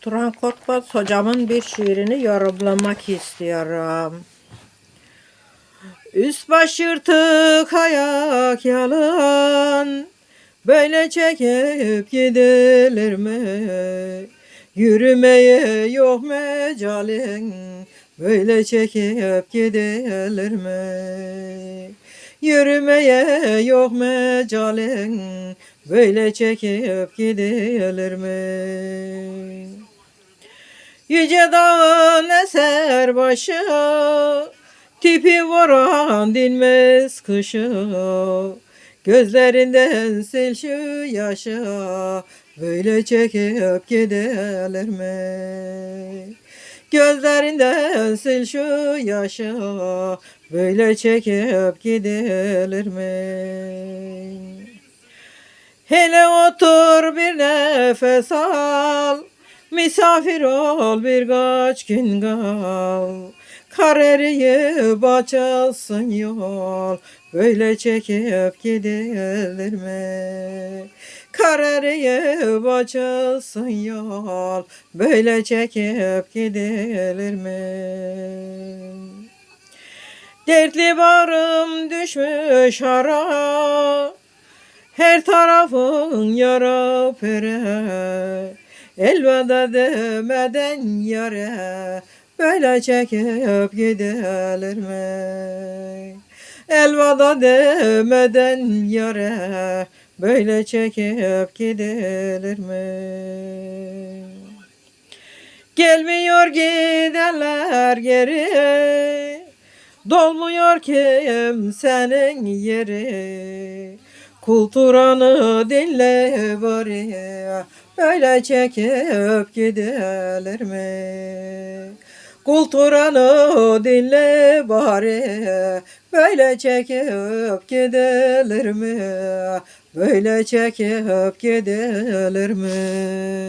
Turan Korkmaz hocamın bir şiirini yorumlamak istiyorum. Üst baş yırtık ayak yalan Böyle çekip gidilir mi? Yürümeye yok mecalin Böyle çekip gidilir mi? Yürümeye yok mecalin Böyle çekip gidilir mi? Yüce dağın eser başı Tipi varan dinmez kışı Gözlerinden sil şu yaşı Böyle çekip giderler mi? Gözlerinden sil şu yaşı Böyle çekip gidilir mi? Hele otur bir nefes al Misafir ol birkaç gün kal. Kar eriyip açılsın yol. Böyle çekip gidilir mi? Kar eriyip açılsın yol. Böyle çekip gidilir mi? Dertli barım düşmüş hara. Her tarafın yara pere Elveda demeden yare Böyle çekip gidilir mi? Elveda demeden yare Böyle çekip gidilir mi? Gelmiyor gidenler geri Dolmuyor kimsenin yeri Kulturanı dinle bari Böyle çekip gidilir mi? Kulturanı dinle bari Böyle çekip gidilir mi? Böyle çekip gidilir mi?